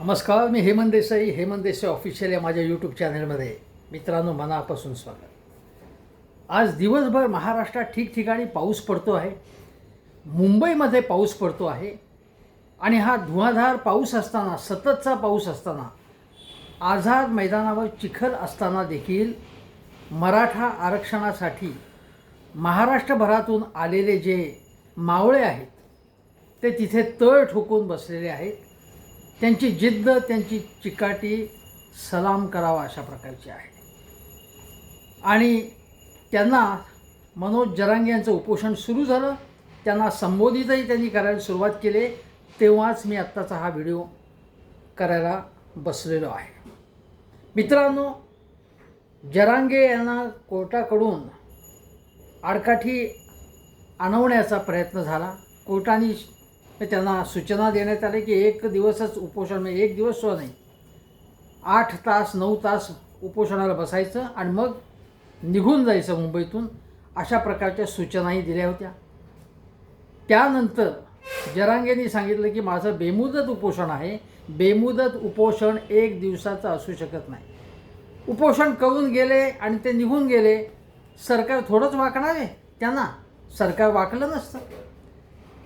नमस्कार मी हेमंत देसाई हेमंत देसाई ऑफिशियल या माझ्या यूट्यूब चॅनलमध्ये मित्रांनो मनापासून स्वागत. आज दिवसभर महाराष्ट्रात ठिकठिकाणी पाऊस पडतो आहे. मुंबईमध्ये पाऊस पडतो आहे. आणि हा धुवाधार पाऊस असताना सततचा पाऊस असताना आझाद मैदानावर चिखल असताना देखील मराठा आरक्षणासाठी महाराष्ट्रभरातून आलेले जे मावळे आहेत ते तिथे तळ ठोकून बसलेले आहेत. त्यांची जिद्द त्यांची चिकाटी सलाम करावा अशा प्रकारची आहे. आणि त्यांना मनोज जरांगे यांचं उपोषण सुरू झालं. त्यांना संबोधितही त्यांनी करायला सुरुवात केली. तेव्हाच मी आत्ताचा हा व्हिडिओ करायला बसलेलो आहे. मित्रांनो जरांगे यांना कोर्टाकडून आडकाठी आणवण्याचा प्रयत्न झाला. कोर्टाने त्यांना सूचना देण्यात आली की एक दिवसच उपोषण म्हणजे एक दिवस सुद्धा नाही. आठ तास नऊ तास उपोषणाला बसायचं आणि मग निघून जायचं मुंबईतून. अशा प्रकारच्या सूचनाही दिल्या होत्या. त्यानंतर जरांगेंनी सांगितलं की माझं बेमुदत उपोषण आहे. बेमुदत उपोषण एक दिवसाचं असू शकत नाही. उपोषण करून गेले आणि ते निघून गेले. सरकार थोडंच वाकणार आहे. त्यांना सरकार वाकलं नसतं.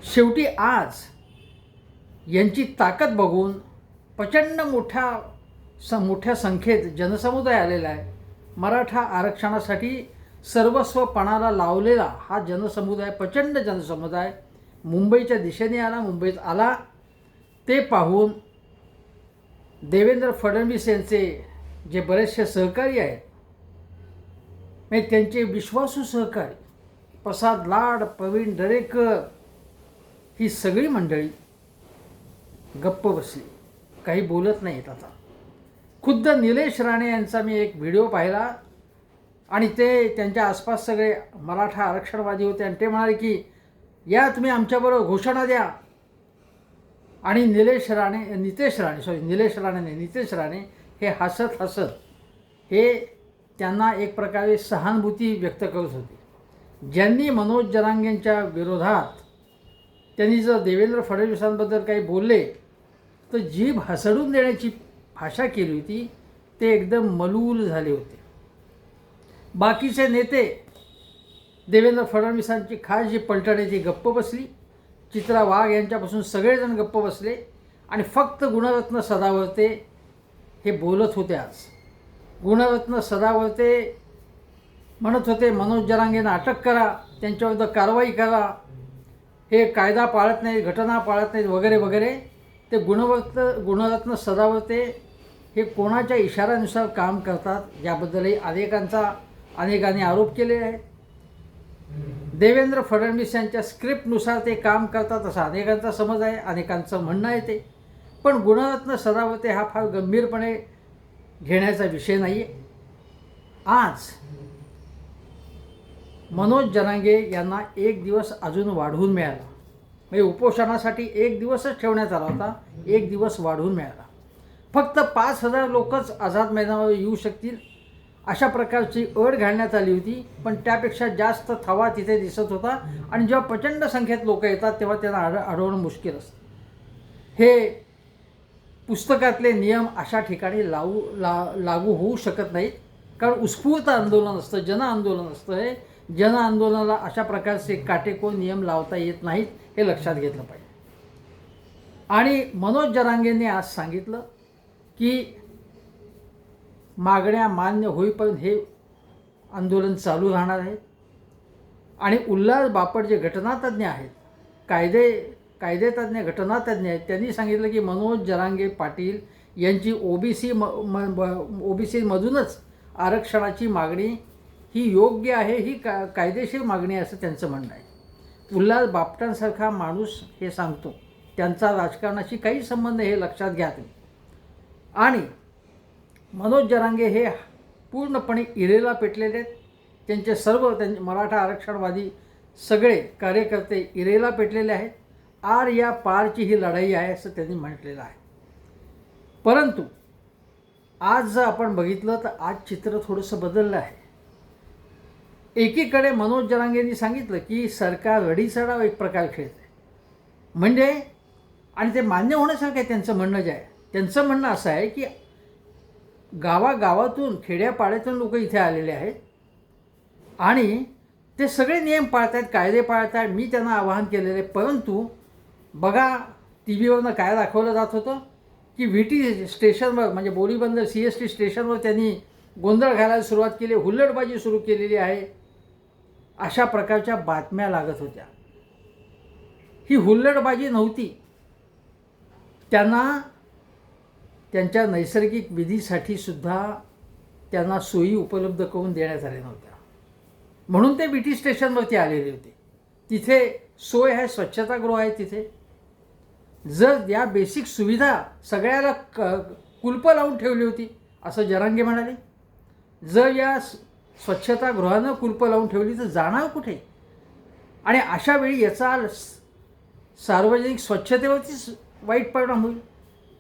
शेवटी आज यांची ताकद बघून प्रचंड मोठ्या स मोठ्या संख्येत जनसमुदाय आलेला आहे. मराठा आरक्षणासाठी सर्वस्व पणाला लावलेला हा जनसमुदाय प्रचंड जनसमुदाय मुंबईच्या दिशेने आला मुंबईत आला. ते पाहून देवेंद्र फडणवीस यांचे जे बरेचसे सहकारी आहेत म्हणजे त्यांचे विश्वासू सहकारी प्रसाद लाड प्रवीण दरेकर ही सगळी मंडळी गप्प बसली. काही बोलत नाहीत आता. खुद्द निलेश राणे यांचा मी एक व्हिडिओ पाहिला आणि ते त्यांच्या आसपास सगळे मराठा आरक्षणवादी होते आणि ते म्हणाले की या तुम्ही आमच्याबरोबर घोषणा द्या. आणि निलेश राणे नितेश राणे सॉरी निलेश राणे नाही नितेश राणे हे हसत हसत हे त्यांना एक प्रकारे सहानुभूती व्यक्त करत होते. ज्यांनी मनोज जरांगेंच्या विरोधात त्यांनी जर देवेंद्र फडणवीसांबद्दल काही बोलले तर जीभ हसडून देण्याची भाषा केली होती ते एकदम मलूल झाले होते. बाकीचे नेते देवेंद्र फडणवीसांची खास जी पलटण्याची गप्प बसली. चित्रा वाघ यांच्यापासून सगळेजण गप्प बसले आणि फक्त गुणरत्न सदावर्ते हे बोलत होते आज. गुणरत्न सदावर्ते म्हणत होते मनोज जरांगेंना अटक करा त्यांच्याविरुद्ध कारवाई करा हे कायदा पाळत नाहीत घटना पाळत नाहीत वगैरे वगैरे ते गुणवत्त गुणरत्न सदावते हे कोणाच्या इशाऱ्यानुसार काम करतात याबद्दलही अनेकांचा अनेकांनी आरोप केले आहेत. देवेंद्र फडणवीस यांच्या स्क्रिप्टनुसार ते काम करतात असा अनेकांचा समज आहे अनेकांचं म्हणणं आहे ते. पण गुणरत्न सदावते हा फार गंभीरपणे घेण्याचा विषय नाही आहे आज मनोज जनांगे यांना एक दिवस अजून वाढवून मिळाला. म्हणजे उपोषणासाठी एक दिवसच ठेवण्यात आला होता एक दिवस वाढवून मिळाला. फक्त पाच हजार लोकच आझाद मैदानावर येऊ शकतील अशा प्रकारची अड घालण्यात आली होती पण त्यापेक्षा जास्त थवा तिथे दिसत होता आणि जेव्हा प्रचंड संख्येत लोक येतात तेव्हा त्यांना अड अडवणं मुश्किल असतं. हे पुस्तकातले नियम अशा ठिकाणी लावू ला लागू होऊ शकत नाहीत. कारण उत्स्फूर्त आंदोलन असतं जन आंदोलन असतं हे. जन आंदोलनाला अशा प्रकारचे काटेकोर नियम लावता येत नाहीत हे लक्षात घेतलं पाहिजे. आणि मनोज जरांगेंनी आज सांगितलं की मागण्या मान्य होईपर्यंत हे आंदोलन चालू राहणार आहे. आणि उल्हास बापट जे घटनातज्ञ आहेत कायदे कायदेतज्ञ घटनातज्ञ आहेत त्यांनी सांगितलं की मनोज जरांगे पाटील यांची ओबीसी म ओबीसीमधूनच आरक्षणाची मागणी ही योग्य आहे ही का कायदेशीर मागणी आहे असं त्यांचं म्हणणं आहे. उल्हास बापटांसारखा माणूस हे सांगतो त्यांचा राजकारणाशी काही संबंध हे लक्षात घ्या तुम्ही. आणि मनोज जरांगे हे पूर्णपणे इरेला पेटलेले आहेत. त्यांचे सर्व त्यांचे मराठा आरक्षणवादी सगळे कार्यकर्ते इरेला पेटलेले आहेत. आर या पारची ही लढाई आहे असं त्यांनी म्हटलेलं आहे. परंतु आज जर आपण बघितलं तर आज चित्र थोडंसं बदललं आहे. एकीकडे मनोज जरांगेंनी सांगितलं की सरकार रडीसडाव एक प्रकार खेळत. आहे म्हणजे आणि ते मान्य होण्यासारखं आहे त्यांचं म्हणणं जे आहे. त्यांचं म्हणणं असं आहे की गावागावातून खेड्यापाड्यातून लोक इथे आलेले आहेत आणि ते सगळे नियम पाळत आहेत कायदे पाळत आहेत मी त्यांना आवाहन केलेलं आहे. परंतु बघा टी व्हीवरनं काय दाखवलं जात होतं की व्ही टी स्टेशनवर म्हणजे बोरीबंदर सी एस टी स्टेशनवर त्यांनी गोंधळ घालायला सुरुवात केली. हुल्लडबाजी सुरू केलेली आहे. अशा प्रकारच्या बातम्या लागत होत्या. ही हुल्लडबाजी नव्हती. त्यांना त्यांच्या नैसर्गिक विधीसाठी सुद्धा त्यांना सोयी उपलब्ध करून देण्यात आल्या नव्हत्या. म्हणून ते ब्रिटिश टी स्टेशनवरती आलेले होते. तिथे सोय आहे स्वच्छतागृह आहे तिथे. जर या बेसिक सुविधा सगळ्याला क कुलपं लावून ठेवली होती असं जरांगे म्हणाले. जर या स- स्वच्छतागृहानं कुलपं लावून ठेवली तर जाणार कुठे? आणि अशा वेळी याचा सार्वजनिक स्वच्छतेवरतीच वाईट परिणाम होईल.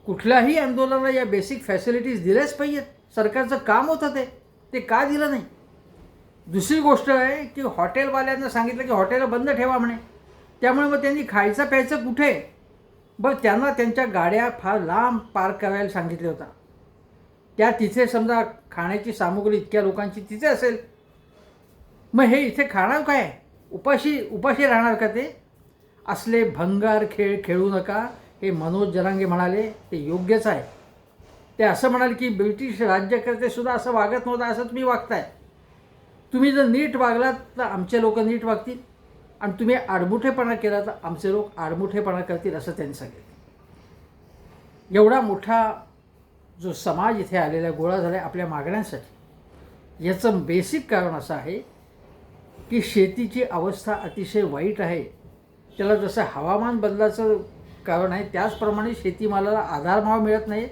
कुठल्याही आंदोलनाला या बेसिक फॅसिलिटीज दिल्याच पाहिजेत. सरकारचं काम होतं ते. ते का दिलं नाही? दुसरी गोष्ट आहे की हॉटेलवाल्यांना सांगितलं की हॉटेल बंद ठेवा म्हणे. त्यामुळे मग त्यांनी खायचं प्यायचं कुठे? बरं त्यांना त्यांच्या गाड्या फार लांब पार्क करायला सांगितले होता. त्या तिथे समजा खाण्याची सामुग्री इतक्या लोकांची तिथे असेल. मग हे इथे खाणार काय? उपाशी उपाशी राहणार का ते? असले भंगार खेळ खेळू नका. हे मनोज जरांगे म्हणाले ते योग्यच आहे. ते असं म्हणाले की ब्रिटिश राज्यकर्तेसुद्धा असं वागत नव्हतं असं तुम्ही वागताय. तुम्ही जर नीट वागलात तर आमचे लोक नीट वागतील. आणि तुम्ही आडमुठेपणा केला तर आमचे लोक आडमुठेपणा करतील असं त्यांनी सांगितलं. एवढा मोठा जो समाज इथे आलेला गोळा झाला आहे आपल्या मागण्यांसाठी. याचं बेसिक कारण असं आहे की शेतीची अवस्था अतिशय वाईट आहे. त्याला जसं हवामान बदलाचं कारण आहे त्याचप्रमाणे शेतीमालाला आधारभाव मिळत नाही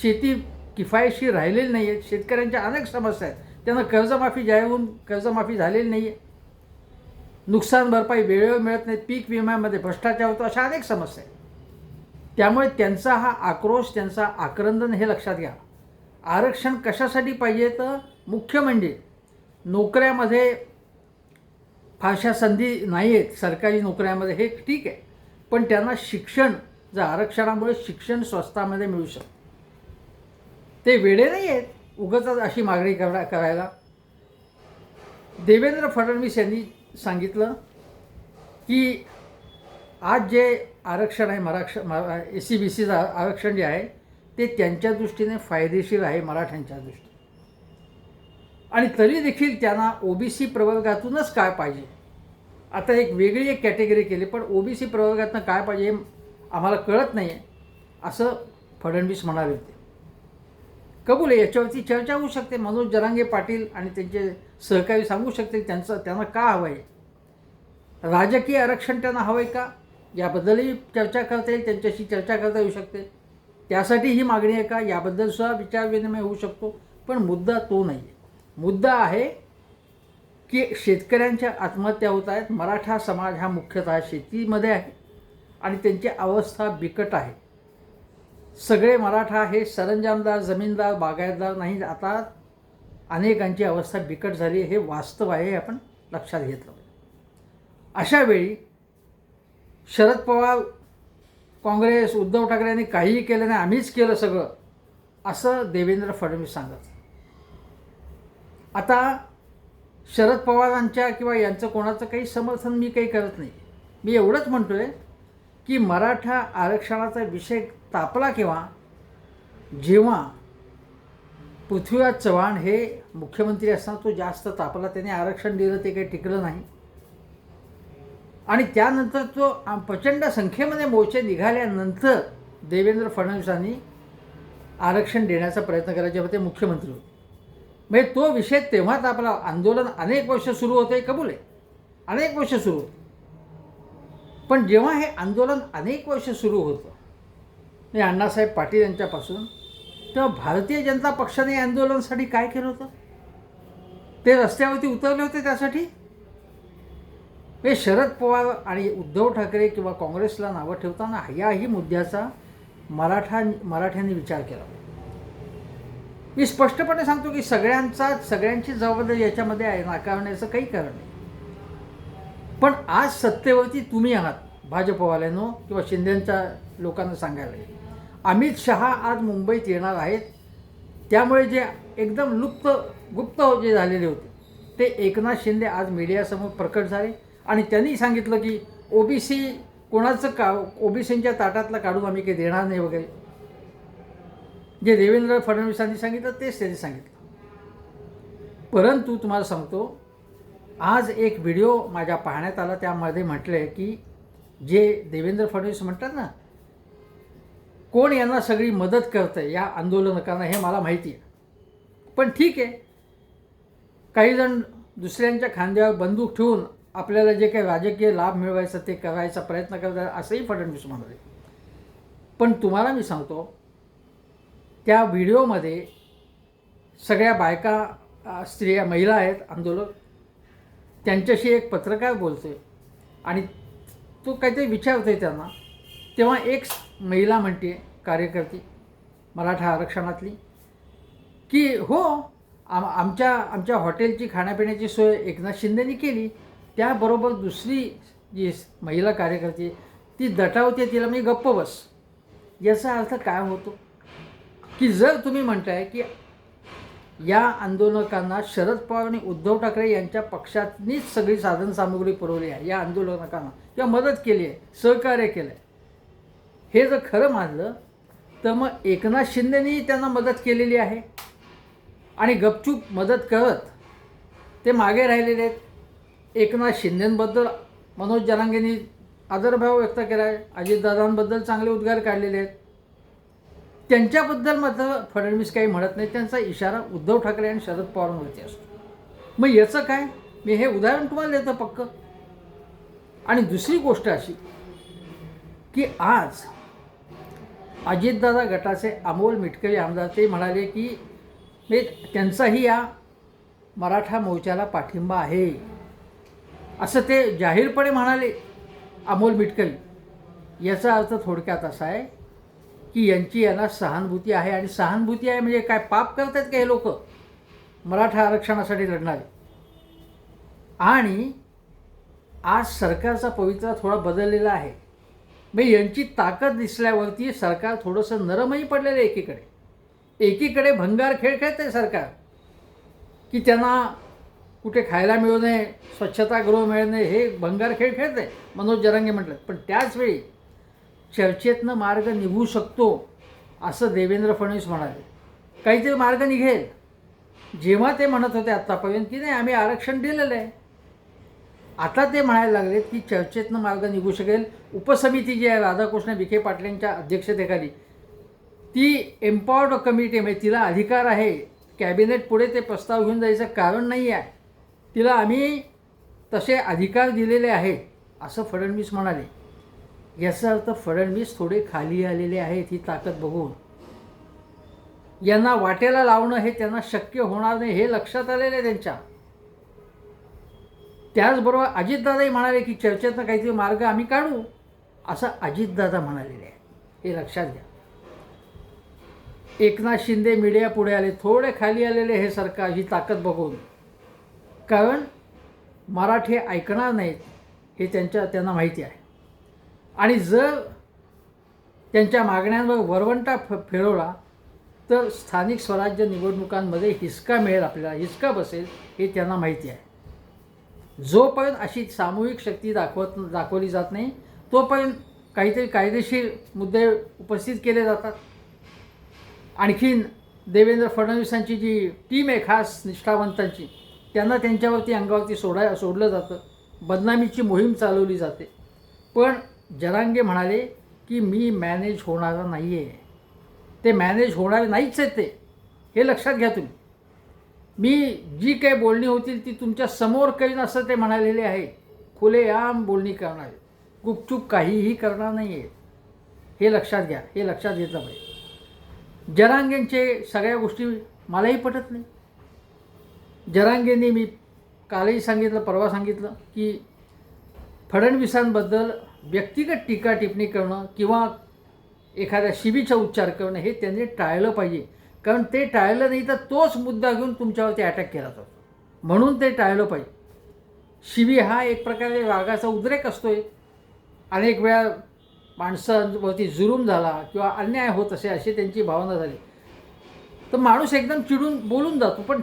शेती किफायतशीर राहिलेली नाही आहे शेतकऱ्यांच्या अनेक समस्या आहेत. त्यांना कर्जमाफी जाहीर होऊन कर्जमाफी झालेली नाही आहे नुकसान भरपाई वेळेवर मिळत नाही. पीक विम्यामध्ये भ्रष्टाचार होतो अशा अनेक समस्या आहेत. त्यामुळे त्यांचा हा आक्रोश त्यांचा आक्रंदन हे लक्षात घ्या. आरक्षण कशासाठी पाहिजे तर मुख्य म्हणजे नोकऱ्यामध्ये फारशा संधी नाही आहेत सरकारी नोकऱ्यामध्ये हे ठीक आहे. पण त्यांना शिक्षण जर आरक्षणामुळे शिक्षण स्वस्तामध्ये मिळू शकतं ते वेडे नाही आहेत उगच अशी मागणी करा करायला. देवेंद्र फडणवीस यांनी सांगितलं की आज जे आरक्षण आहे मराक्ष ए सी बी सीचं आरक्षण जे आहे ते त्यांच्या दृष्टीने फायदेशीर आहे मराठ्यांच्या दृष्टीने. आणि तरी देखील त्यांना ओबीसी प्रवर्गातूनच काय पाहिजे? आता एक वेगळी एक कॅटेगरी केली पण ओबीसी प्रवर्गातनं काय पाहिजे हे आम्हाला कळत नाही आहे असं फडणवीस म्हणाले होते. कबूल आहे याच्यावरती चर्चा होऊ शकते. मनोज जरांगे पाटील आणि त्यांचे सहकारी सांगू शकते त्यांचं त्यांना का हवं आहे राजकीय आरक्षण त्यांना हवं आहे का? याबद्दलही चर्चा करता येईल त्यांच्याशी चर्चा करता येऊ शकते. त्यासाठी ही मागणी आहे का? याबद्दल सुद्धा विचारविनिमय होऊ शकतो पण मुद्दा तो नाही आहे मुद्दा आहे की शेतकऱ्यांच्या आत्महत्या होत आहेत. मराठा समाज हा मुख्यतः शेतीमध्ये आहे आणि त्यांची अवस्था बिकट आहे. सगळे मराठा हे सरंजामदार जमीनदार बागायतदार नाही आता अनेकांची अवस्था बिकट झाली हे वास्तव आहे हे आपण लक्षात घेतलं अशा वेळी शरद पवार काँग्रेस उद्धव ठाकरे यांनी काहीही केलं नाही आम्हीच केलं सगळं असं देवेंद्र फडणवीस सांगत आता शरद पवारांच्या किंवा यांचं कोणाचं काही समर्थन मी काही करत नाही. मी एवढंच म्हणतो आहे की मराठा आरक्षणाचा विषय तापला किंवा जेव्हा पृथ्वीराज चव्हाण हे मुख्यमंत्री असताना तो जास्त तापला त्याने आरक्षण दिलं ते काही टिकलं नाही. आणि त्यानंतर तो प्रचंड संख्येमध्ये मोर्चे निघाल्यानंतर देवेंद्र फडणवीसांनी आरक्षण देण्याचा प्रयत्न करायचे होते मुख्यमंत्री होते. म्हणजे तो विषय तेव्हा आपला आंदोलन अनेक वर्ष सुरू होते कबूल आहे. अनेक वर्ष सुरू होते. पण जेव्हा हे आंदोलन अनेक वर्ष सुरू होतं म्हणजे अण्णासाहेब पाटील यांच्यापासून तेव्हा भारतीय जनता पक्षाने या आंदोलनासाठी काय केलं होतं? ते रस्त्यावरती उतरले होते त्यासाठी? हे शरद पवार आणि उद्धव ठाकरे किंवा काँग्रेसला नावं ठेवताना याही मुद्द्याचा मराठा मराठ्यांनी विचार केला. मी स्पष्टपणे सांगतो की सगळ्यांचा सगळ्यांची जबाबदारी याच्यामध्ये आहे नाकारण्याचं काही कारण नाही. पण आज सत्तेवरती तुम्ही आहात भाजपवाल्यांनो किंवा शिंदेच्या लोकांना सांगायला अमित शहा आज मुंबईत येणार आहेत. त्यामुळे जे एकदम लुप्त गुप्त जे झालेले होते ते एकनाथ शिंदे आज मीडियासमोर प्रकट झाले. आणि त्यांनी सांगितलं की ओबीसी कोणाचं का ओबीसींच्या ताटातलं काढून आम्ही काही देणार नाही वगैरे. जे देवेंद्र फडणवीसांनी सांगितलं तेच त्यांनी सांगितलं. परंतु तुम्हाला सांगतो आज एक व्हिडिओ माझ्या पाहण्यात आला त्यामध्ये म्हटलं आहे की जे देवेंद्र फडणवीस म्हणतात ना कोण यांना सगळी मदत करतं या आंदोलनकांना हे मला माहिती आहे. पण ठीक आहे काही जण दुसऱ्यांच्या खांद्यावर बंदूक ठेवून आपल्याला जे काही राजकीय लाभ मिळवायचा ते करायचा प्रयत्न करतात असंही फडणवीस म्हणाले. पण तुम्हाला मी सांगतो त्या व्हिडिओमध्ये सगळ्या बायका स्त्रिया महिला आहेत आंदोलक त्यांच्याशी एक पत्रकार बोलतोय आणि तो काहीतरी विचारतोय त्यांना. तेव्हा एक महिला म्हणते कार्यकर्ती मराठा आरक्षणातली की हो आम आमच्या आमच्या हॉटेलची खाण्यापिण्याची सोय एकनाथ शिंदेनी केली त्याबरोबर दुसरी जी महिला कार्यकर्ती ती दटावते तिला मी गप्प बस. याचा अर्थ काय होतो? की जर तुम्ही म्हणताय की या आंदोलकांना शरद पवार आणि उद्धव ठाकरे यांच्या पक्षातनीच सगळी साधनसामुग्री पुरवली आहे या आंदोलकांना. किंवा मदत केली आहे सहकार्य केलं आहे हे जर खरं मानलं तर मग एकनाथ शिंदेनी त्यांना मदत केलेली आहे. आणि गपचूप मदत करत ते मागे राहिलेले आहेत. एकनाथ शिंदेंबद्दल मनोज जरांगेंनी आदरभाव व्यक्त केला आहे अजितदादांबद्दल चांगले उद्गार काढलेले आहेत. त्यांच्याबद्दल मात्र फडणवीस काही म्हणत नाही त्यांचा इशारा उद्धव ठाकरे आणि शरद पवारांवरती असतो. मग याचं काय? मी हे उदाहरण तुम्हाला देतं पक्क. आणि दुसरी गोष्ट अशी की आज अजितदादा गटाचे अमोल मिटकरी आमदार ते म्हणाले की मी त्यांचाही या मराठा मोर्चाला पाठिंबा आहे. असं ते जाहीरपणे म्हणाले अमोल मिटकरी याचा अर्थ थोडक्यात असा आहे की यांची यांना सहानुभूती आहे आणि सहानुभूती आहे म्हणजे काय पाप करत आहेत का हे लोक? मराठा आरक्षणासाठी लढणारे. आणि आज सरकारचा पवित्रा थोडा बदललेला आहे. म्हणजे यांची ताकद दिसल्यावरती सरकार थोडंसं नरमही पडलेलं आहे एकीकडे. एकीकडे भंगार खेळ खेळत आहे सरकार. की त्यांना कुठे खायला मिळू नये स्वच्छतागृह मिळू नये हे भंगार खेळ खेळत आहे मनोज जरांगे म्हटलं. पण त्याचवेळी चर्चेतनं मार्ग निघू शकतो असं देवेंद्र फडणवीस म्हणाले. काहीतरी मार्ग निघेल. जेव्हा ते म्हणत होते आत्तापर्यंत की नाही आम्ही आरक्षण दिलेलं आहे. आता ते म्हणायला लागलेत की चर्चेतनं मार्ग निघू शकेल. उपसमिती जी आहे राधाकृष्ण विखे पाटलांच्या अध्यक्षतेखाली ती एम्पॉवर्ड कमिटी म्हणजे तिला अधिकार आहे. कॅबिनेट पुढे ते प्रस्ताव घेऊन जायचं कारण नाही आहे. तिला आम्ही तसे अधिकार दिलेले आहेत असं फडणवीस म्हणाले. याचा अर्थ फडणवीस थोडे खाली आलेले आहेत ही ताकद बघून. यांना वाटेला लावणं हे त्यांना शक्य होणार नाही हे लक्षात आलेलं आहे त्यांच्या. त्याचबरोबर अजितदादाही म्हणाले की चर्चेतनं काहीतरी मार्ग आम्ही काढू असं अजितदादा म्हणालेले आहे हे लक्षात घ्या. एकनाथ शिंदे मीडिया पुढे आले थोडे खाली आलेले हे सरकार ही ताकद बघून. कारण मराठी ऐकणार नाहीत हे त्यांच्या त्यांना माहिती आहे. आणि जर त्यांच्या मागण्यांवर वरवंटा फ फिरवला तर स्थानिक स्वराज्य निवडणुकांमध्ये हिसका मिळेल आपल्याला हिसका बसेल हे त्यांना माहिती आहे. जोपर्यंत अशी सामूहिक शक्ती दाखवत दाखवली जात नाही तोपर्यंत काहीतरी कायदेशीर मुद्दे उपस्थित केले जातात. आणखीन देवेंद्र फडणवीसांची जी टीम आहे खास निष्ठावंतांची त्यांना त्यांच्यावरती अंगावरती सोडा सोडलं जातं. बदनामीची मोहीम चालवली जाते. पण जरांगे म्हणाले की मी मॅनेज होणारा नाही आहे ते मॅनेज होणारे नाहीच आहेत ते. हे लक्षात घ्या तुम्ही. मी जी काही बोलणी होतील ती तुमच्यासमोर करीन असं ते म्हणालेले आहे. खुलेआम बोलणी करणार. गुपचूप काहीही करणार नाही आहे हे लक्षात घ्या. हे लक्षात घेतलं पाहिजे. जरांगेंचे सगळ्या गोष्टी मलाही पटत नाही. जरांगेंनी मी कालही सांगितलं परवा सांगितलं की फडणवीसांबद्दल व्यक्तिगत टीका टिप्पणी करणं किंवा एखाद्या शिबीचा उच्चार करणं हे त्यांनी टाळलं पाहिजे. कारण ते टाळलं नाही तर तोच मुद्दा घेऊन तुमच्यावरती अटॅक केला जातो. म्हणून ते टाळलं पाहिजे. शिबी हा एक प्रकारे रागाचा उद्रेक असतोय. अनेक वेळा माणसांवरती जुलूम झाला किंवा अन्याय होत असे अशी त्यांची भावना झाली. तर माणूस एकदम चिडून बोलून जातो. पण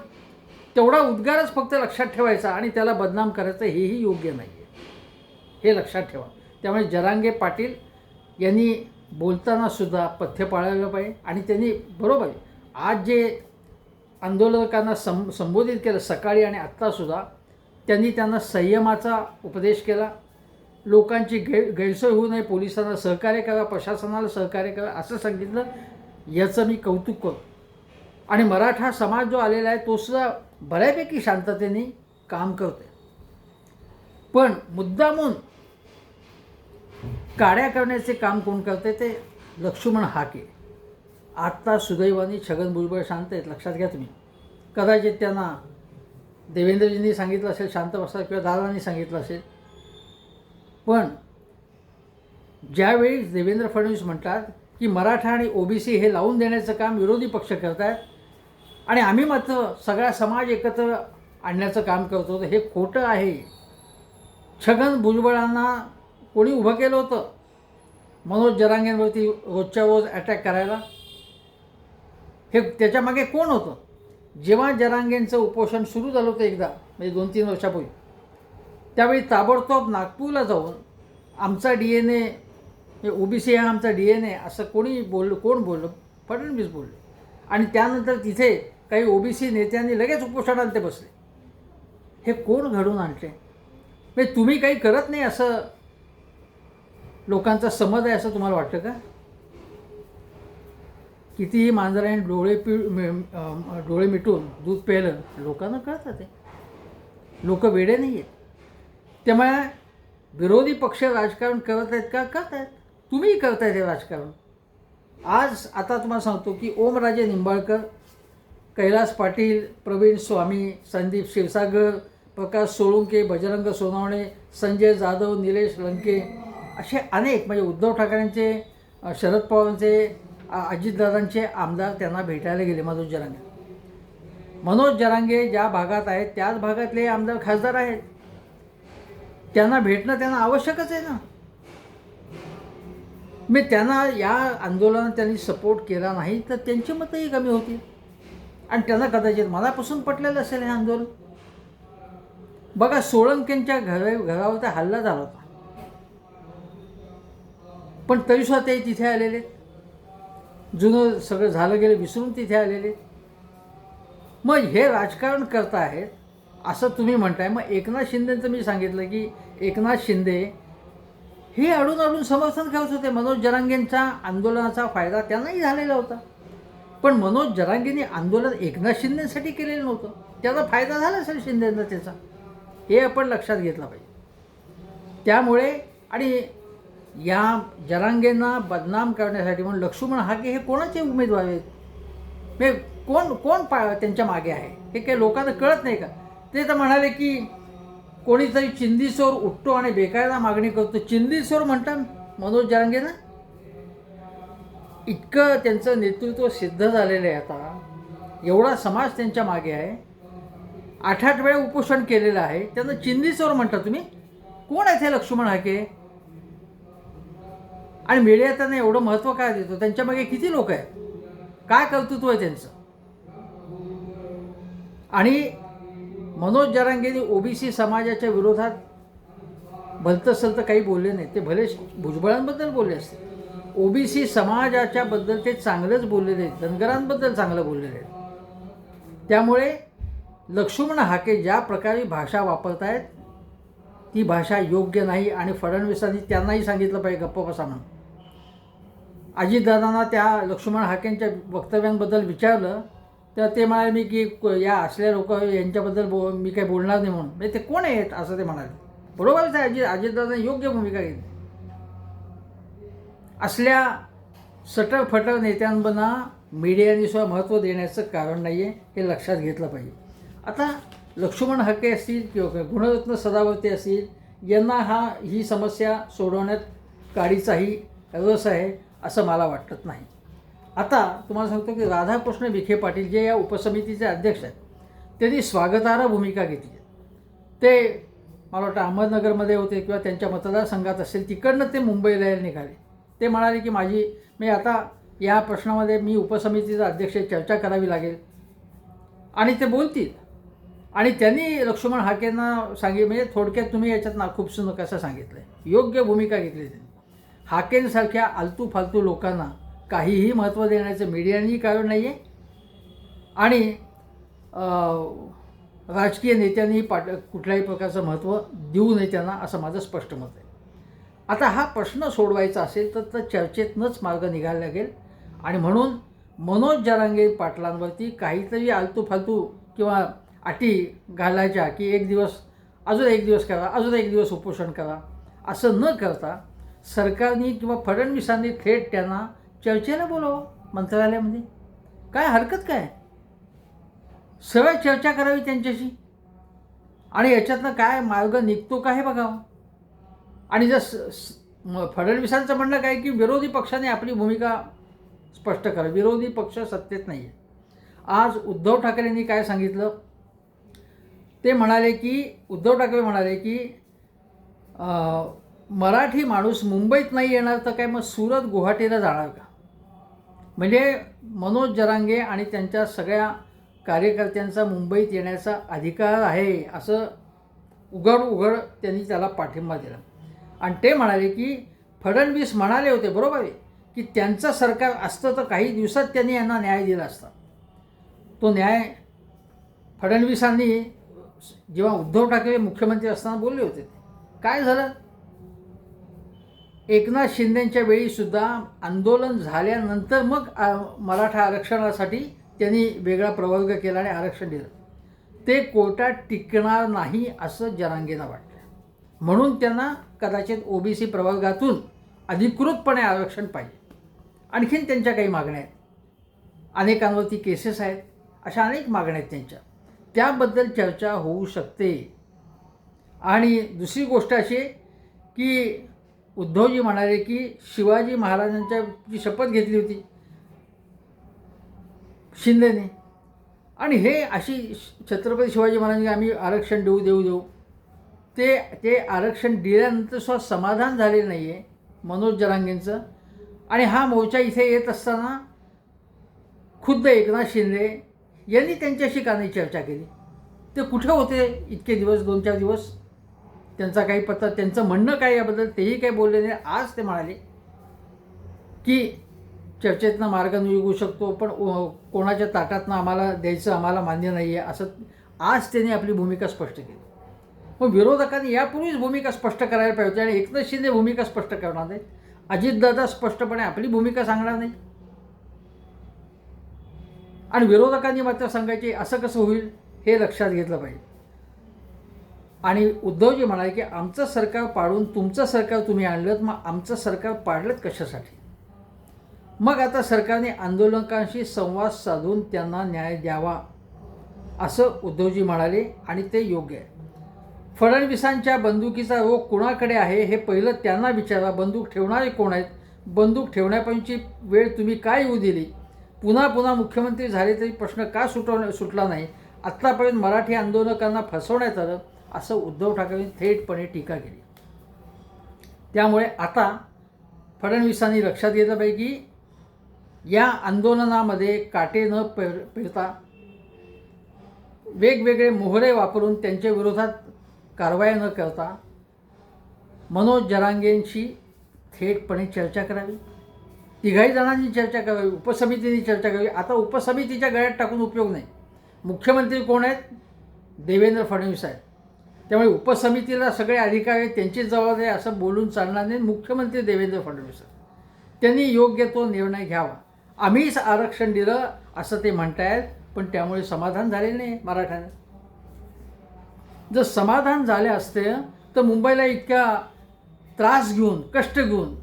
तेवढा उद्गारच फक्त लक्षात ठेवायचा आणि त्याला बदनाम करायचं हेही योग्य नाही आहे हे लक्षात ठेवा. त्यामुळे जरांगे पाटील यांनी बोलताना सुद्धा पथ्य पाळायला पाहिजे आणि त्यांनी बरोबर आज जे आंदोलकांना सं संबोधित केलं सकाळी आणि आत्तासुद्धा त्यांनी त्यांना संयमाचा उपदेश केला. लोकांची गै गैरसोय होऊ नये पोलिसांना सहकार्य करा प्रशासनाला सहकार्य करा असं सांगितलं याचं मी कौतुक करतो आणि मराठा समाज जो आलेला आहे तो सुद्धा बऱ्यापैकी शांततेने काम करते. पण मुद्दामून काड्या करण्याचे काम कोण करते ते लक्ष्मण हाके. आत्ता सुदैवाने छगन भुजबळ शांत आहेत लक्षात घ्या तुम्ही. कदाचित त्यांना देवेंद्रजींनी सांगितलं असेल शांत बसा किंवा दादांनी सांगितलं असेल. पण ज्यावेळी देवेंद्र फडणवीस म्हणतात की मराठा आणि ओबीसी हे लावून देण्याचं काम विरोधी पक्ष करत आहेत आणि आम्ही मात्र सगळा समाज एकत्र आणण्याचं काम करतो. तर हे खोटं आहे. छगन भुजबळांना कोणी उभं केलं होतं? मनोज जरांगेंवरती रोजच्या रोज अटॅक करायला? हे त्याच्यामागे कोण होतं? जेव्हा जरांगेंचं उपोषण सुरू झालं होतं एकदा म्हणजे दोन तीन वर्षापूर्वी त्यावेळी ताबडतोब नागपूरला जाऊन आमचा D N A O B C हा आमचा डी एन ए असं कोणी बोललं कोण बोललं? फडणवीस बोललं. आणि त्यानंतर तिथे काही ओबीसी नेत्यांनी लगेच उपोषणाला ते बसले. हे कोण घडून आणले? म्हणजे तुम्ही काही करत नाही असं लोकांचा समज आहे असं तुम्हाला वाटतं का? कितीही मांजराने डोळे पि डोळे मिटून दूध प्यायलं लोकांना कळतं ते. लोक वेडे नाही आहेत त्यामुळे विरोधी पक्ष राजकारण करत आहेत का? करत आहेत. तुम्हीही करतायत हे राजकारण. आज आता तुम्हाला सांगतो की ओमराजे निंबाळकर कैलास पाटील प्रवीण स्वामी संदीप क्षीरसागर प्रकाश सोळुंके बजरंग सोनवणे संजय जाधव निलेश लंके असे अनेक म्हणजे उद्धव ठाकरेंचे शरद पवारांचे अजितदादांचे आमदार त्यांना भेटायला गेले मनोज जरांगे. मनोज जरांगे ज्या भागात आहेत त्याच भागातले आमदार खासदार आहेत. त्यांना भेटणं त्यांना आवश्यकच आहे ना. मी त्यांना या आंदोलनात त्यांनी सपोर्ट केला नाही तर त्यांची मतंही कमी होती आणि त्यांना कदाचित मनापासून पटलेलं असेल हे आंदोलन. बघा सोळंकेंच्या घर घरावर तर हल्ला झाला होता. पण तरीसुद्धा ते तिथे आलेले. जुनं सगळं झालं गेलं विसरून तिथे आलेले. मग हे राजकारण आहेत असं तुम्ही म्हणताय. मग एकनाथ शिंदेचं मी सांगितलं की एकनाथ शिंदे हे अडून अडून समर्थन करत होते. मनोज जरांगेंचा आंदोलनाचा फायदा त्यांनाही झालेला होता. पण मनोज जरांगीने आंदोलन एकनाथ शिंदेसाठी केलेलं नव्हतं. त्याचा फायदा झाला असेल शिंदेंना त्याचा. हे आपण लक्षात घेतलं पाहिजे. त्यामुळे आणि या जरांगेंना बदनाम करण्यासाठी म्हणून लक्ष्मण हाके हे कोणाचे उमेदवार आहेत? हे कोण कोण पा त्यांच्या मागे आहे? हे काही लोकांना कळत नाही का? ते तर म्हणाले की कोणीतरी चिंदीसोर उठतो आणि बेकायदा मागणी करतो. चिंदीसोर म्हणतात मनोज जरांगेना? इतकं त्यांचं नेतृत्व सिद्ध झालेलं आहे आता. एवढा समाज त्यांच्या मागे आहे. आठ आठ वेळा उपोषण केलेलं आहे. त्यांना चिंदीचोर म्हणता तुम्ही? कोण आहेत हे लक्ष्मण हाके? आणि मीडिया त्यांना एवढं महत्त्व काय देतो? त्यांच्या मागे किती लोक आहेत? काय कर्तृत्व आहे त्यांचं? आणि मनोज जरांगेने ओबीसी समाजाच्या विरोधात भलतं काही बोलले नाही. ते भले भुजबळांबद्दल बोलले असते ओबीसी समाजाच्या बद्दल ते चांगलंच बोललेले आहेत. धनगरांबद्दल चांगलं बोललेले आहेत. त्यामुळे लक्ष्मण हाके ज्या प्रकारे भाषा वापरत आहेत ती भाषा योग्य नाही आणि फडणवीसांनी त्यांनाही सांगितलं पाहिजे गप्प बसा म्हणून. अजितदादांना त्या लक्ष्मण हाकेंच्या वक्तव्यांबद्दल विचारलं तर ते म्हणाले मी की या असल्या लोक यांच्याबद्दल बो मी काही बोलणार नाही म्हणून. म्हणजे ते कोण आहेत असं ते म्हणाले. बरोबरच आहे अजित अजितदादांनी योग्य भूमिका घेतली. असल्या सटर फटर नेत्यांना मीडियाने सुद्धा महत्त्व देण्याचं कारण नाही आहे हे लक्षात घेतलं पाहिजे. आता लक्ष्मण हके असतील किंवा गुणरत्न सदावर्ते असतील यांना हा ही समस्या सोडवण्यात काडीचाही रस आहे असं मला वाटत नाही. आता तुम्हाला सांगतो की राधाकृष्ण विखे पाटील जे या उपसमितीचे अध्यक्ष आहेत त्यांनी स्वागतार्ह भूमिका घेतली. ते मला वाटतं अहमदनगरमध्ये होते किंवा त्यांच्या मतदारसंघात असेल तिकडनं ते मुंबईला निघाले. ते म्हणाले की माझी मी आता या प्रश्नामध्ये मी उपसमितीचा अध्यक्ष चर्चा करावी लागेल. आणि ते बोलतील. आणि त्यांनी लक्ष्मण हाकेंना सांगे म्हणजे थोडक्यात तुम्ही याच्यात ना खूपसू नका असं सांगितलं आहे योग्य भूमिका घेतली त्यांनी. हाकेंसारख्या आलतू फालतू लोकांना काहीही महत्त्व देण्याचं मीडियानेही कारण नाही आहे आणि राजकीय नेत्यांनी पाट कुठल्याही प्रकारचं महत्त्व देऊ नये त्यांना असं माझं स्पष्ट मत आहे. आता हा प्रश्न सोडवायचा असेल तर तर चर्चेतनंच मार्ग निघायला लागेल. आणि म्हणून मनोज जरांगे पाटलांवरती काहीतरी आलतू फालतू किंवा अटी घालायच्या की एक दिवस अजून एक दिवस करा अजून एक दिवस उपोषण करा असं न करता सरकारने किंवा फडणवीसांनी थेट त्यांना चर्चेला बोलावं मंत्रालयामध्ये. काय हरकत काय? सरळ चर्चा करावी त्यांच्याशी. आणि याच्यातनं काय मार्ग निघतो का हे बघावं. आणि जर स- म- फडणवीसांचं म्हणणं काय की विरोधी पक्षाने आपली भूमिका स्पष्ट करा. विरोधी पक्ष सत्तेत नाही आहे आज उद्धव ठाकरेंनी काय सांगितलं? ते म्हणाले की उद्धव ठाकरे म्हणाले की मराठी माणूस मुंबईत नाही येणार तर काय मग सुरत गुवाहाटीला जाणार का? म्हणजे मनोज जरांगे आणि त्यांच्या सगळ्या कार्यकर्त्यांचा मुंबईत येण्याचा अधिकार आहे असं उघड उघड त्यांनी त्याला पाठिंबा दिला. आणि ते म्हणाले की फडणवीस म्हणाले होते बरोबर आहे की त्यांचं सरकार असतं तर काही दिवसात त्यांनी यांना न्याय दिला असता. तो न्याय फडणवीसांनी जेव्हा उद्धव ठाकरे मुख्यमंत्री असताना बोलले होते काय झालं? एकनाथ शिंदेच्या वेळीसुद्धा आंदोलन झाल्यानंतर मग मराठा आरक्षणासाठी त्यांनी वेगळा प्रवर्ग केला आणि आरक्षण दिलं. ते कोर्टात टिकणार नाही असं जरांगेनं वाटतं. म्हणून त्यांना कदाचित ओबीसी प्रवर्गातून अधिकृतपणे आरक्षण पाहिजे. आणखीन त्यांच्या काही मागण्या आहेत. अनेकांवरती केसेस आहेत. अशा अनेक मागण्या आहेत त्यांच्या. त्याबद्दल चर्चा होऊ शकते. आणि दुसरी गोष्ट अशी की उद्धवजी म्हणाले की शिवाजी महाराजांच्या जी शपथ घेतली होती शिंदेने. आणि हे अशी छत्रपती शिवाजी महाराजांनी आम्ही आरक्षण देऊ देऊ देऊ. ते ते आरक्षण दिल्यानंतर सुद्धा समाधान झालेलं नाही आहे मनोज जरांगेंचं. आणि हा मोर्चा इथे येत असताना खुद्द एकनाथ शिंदे यांनी त्यांच्याशी का नाही चर्चा केली? ते कुठे होते इतके दिवस दोन चार दिवस? त्यांचा काही पत्ता त्यांचं म्हणणं काय याबद्दल तेही काही बोलले नाही. आज ते म्हणाले की चर्चेतनं मार्ग निघू शकतो पण कोणाच्या ताटातनं आम्हाला द्यायचं आम्हाला मान्य नाही आहे असं आज त्यांनी आपली भूमिका स्पष्ट केली. मग विरोधकांनी यापूर्वीच भूमिका स्पष्ट करायला पाहिजे होती आणि एकनाथ शिंदे भूमिका स्पष्ट करणार नाही अजितदादा स्पष्टपणे आपली भूमिका सांगणार नाही आणि विरोधकांनी मात्र सांगायचे असं कसं होईल हे लक्षात घेतलं पाहिजे. आणि उद्धवजी म्हणाले की आमचं सरकार पाडून तुमचं सरकार तुम्ही आणलं मग आमचं सरकार पाडलं कशासाठी? मग आता सरकारने आंदोलकांशी संवाद साधून त्यांना न्याय द्यावा असं उद्धवजी म्हणाले आणि ते योग्य आहे. फडणवीसांच्या बंदुकीचा रोग कुणाकडे आहे हे पहिलं त्यांना विचारा. बंदूक ठेवणारे कोण आहेत? बंदूक ठेवण्यापर्यंतची वेळ तुम्ही काय येऊ दिली? पुन्हा पुन्हा मुख्यमंत्री झाले तरी प्रश्न का सुटव सुटला नाही? आत्तापर्यंत मराठी आंदोलकांना फसवण्यात आलं असं उद्धव ठाकरेंनी थेटपणे टीका केली. त्यामुळे आता फडणवीसांनी लक्षात घेतलं पाहिजे की या आंदोलनामध्ये काटे न पेर पेरता वेगवेगळे मोहरे वापरून त्यांच्या विरोधात कारवाई न करता मनोज जरांगेंशी थेटपणे चर्चा करावी. तिघाही जणांनी चर्चा करावी उपसमितीने चर्चा करावी. आता उपसमितीच्या गळ्यात टाकून उपयोग नाही. मुख्यमंत्री कोण आहेत? देवेंद्र फडणवीस आहेत. त्यामुळे उपसमितीला सगळे अधिकार आहेत त्यांची जबाबदारी असं बोलून चालणार नाही मुख्यमंत्री देवेंद्र फडणवीस. त्यांनी योग्य तो निर्णय घ्यावा. आम्हीच आरक्षण दिलं असं ते म्हणतायत पण त्यामुळे समाधान झाले नाही मराठ्यांना. जर समाधान झाले असते तर मुंबईला इतक्या त्रास घेऊन कष्ट घेऊन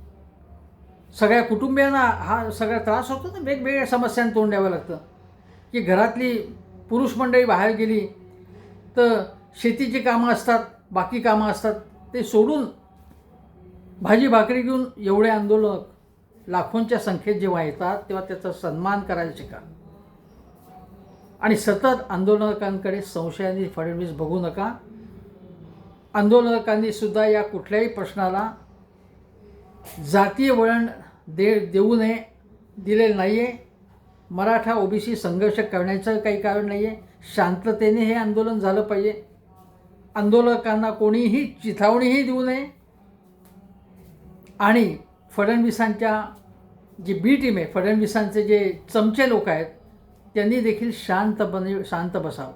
सगळ्या कुटुंबियांना हा सगळा त्रास होतो ना वेगवेगळ्या समस्यांना तोंड द्यावं लागतं. की घरातली पुरुष मंडळी बाहेर गेली तर शेतीची कामं असतात बाकी कामं असतात ते सोडून भाजी भाकरी घेऊन एवढे आंदोलक लाखोंच्या संख्येत जेव्हा येतात तेव्हा त्याचा सन्मान करायला शिका. आणि सतत आंदोलकांकडे संशयाने फडणवीस बघू नका. आंदोलकांनी सुद्धा या कुठल्याही प्रश्नाला जातीय वळण दे देऊ नये दिलेलं नाही आहे मराठा ओबीसी संघर्ष करण्याचं काही कारण नाही आहे शांततेने हे आंदोलन झालं पाहिजे. आंदोलकांना कोणीही चिथावणीही देऊ नये. आणि फडणवीसांच्या जी बी टीम आहे फडणवीसांचे जे चमचे लोक आहेत त्यांनी देखील शांतपणे शांत बसावं.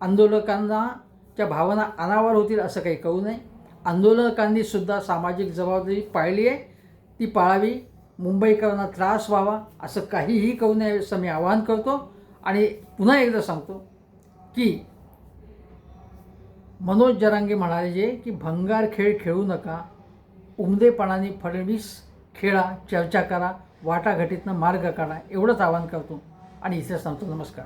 आंदोलकांना च्या भावना अनावर होतील असं काही कळू नये. आंदोलकांनी सुद्धा सामाजिक जबाबदारी पाळली आहे. ती पाळावी. मुंबईकरांना त्रास व्हावा असं काहीही कळू नये असं मी आवाहन करतो. आणि पुन्हा एकदा सांगतो की मनोज जरांगे म्हणाले जे की भंगार खेळ खेळू नका. उमदेपणाने फडणवीस खेळा चर्चा करा वाटाघाटीतनं मार्ग काढा एवढंच आवाहन करतो. आणि इथे सांगतो नमस्कार